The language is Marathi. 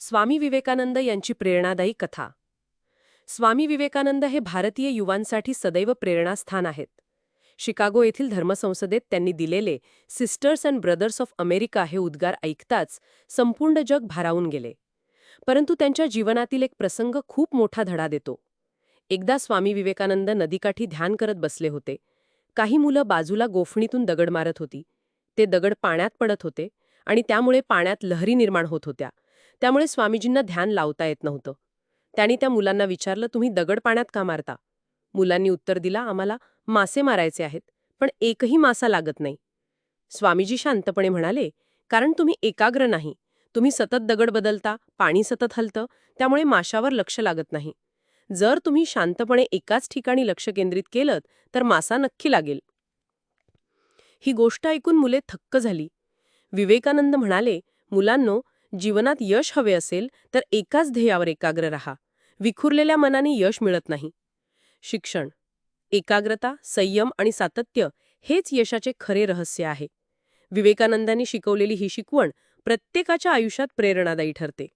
स्वामी विवेकानंद यांची प्रेरणादायी कथा. स्वामी विवेकानंद हे भारतीय युवांसाठी सदैव प्रेरणास्थान आहेत. शिकागो येथील धर्मसंसदेत त्यांनी दिलेले sisters and brothers of America हे उद्गार ऐकताच संपूर्ण जग भारावून गेले. परंतु त्यांच्या जीवनातील एक प्रसंग खूप मोठा धडा देतो. एकदा स्वामी विवेकानंद नदीकाठी ध्यान करत बसले होते. काही मुलं बाजूला गोफणीतून दगड मारत होती. ते दगड पाण्यात पडत होते आणि त्यामुळे पाण्यात लहरी निर्माण होत होत्या. त्यामुळे स्वामीजींना ध्यान लावता येत नव्हतं. त्यांनी त्या मुलांना विचारलं तुम्ही दगड पाण्यात का मारता? मुलांनी उत्तर दिला आम्हाला मासे मारायचे आहेत पण एकही मासा लागत नाही. स्वामीजी शांतपणे म्हणाले कारण तुम्ही एकाग्र नाही. तुम्ही सतत दगड बदलता पाणी सतत हलतं त्यामुळे माशावर लक्ष लागत नाही. जर तुम्ही शांतपणे एकाच ठिकाणी लक्ष केंद्रित केलं तर मासा नक्की लागेल. ही गोष्ट ऐकून मुले थक्क झाली. विवेकानंद म्हणाले मुलांनो जीवनात यश हवे असेल तर एकाच ध्येयावर एकाग्र रहा. विखुरलेल्या मनाने यश मिळत नाही. शिक्षण. एकाग्रता संयम आणि सातत्य हेच यशाचे खरे रहस्य आहे. विवेकानंदांनी शिकवलेली ही शिकवण प्रत्येकाच्या आयुष्यात प्रेरणादायी ठरते.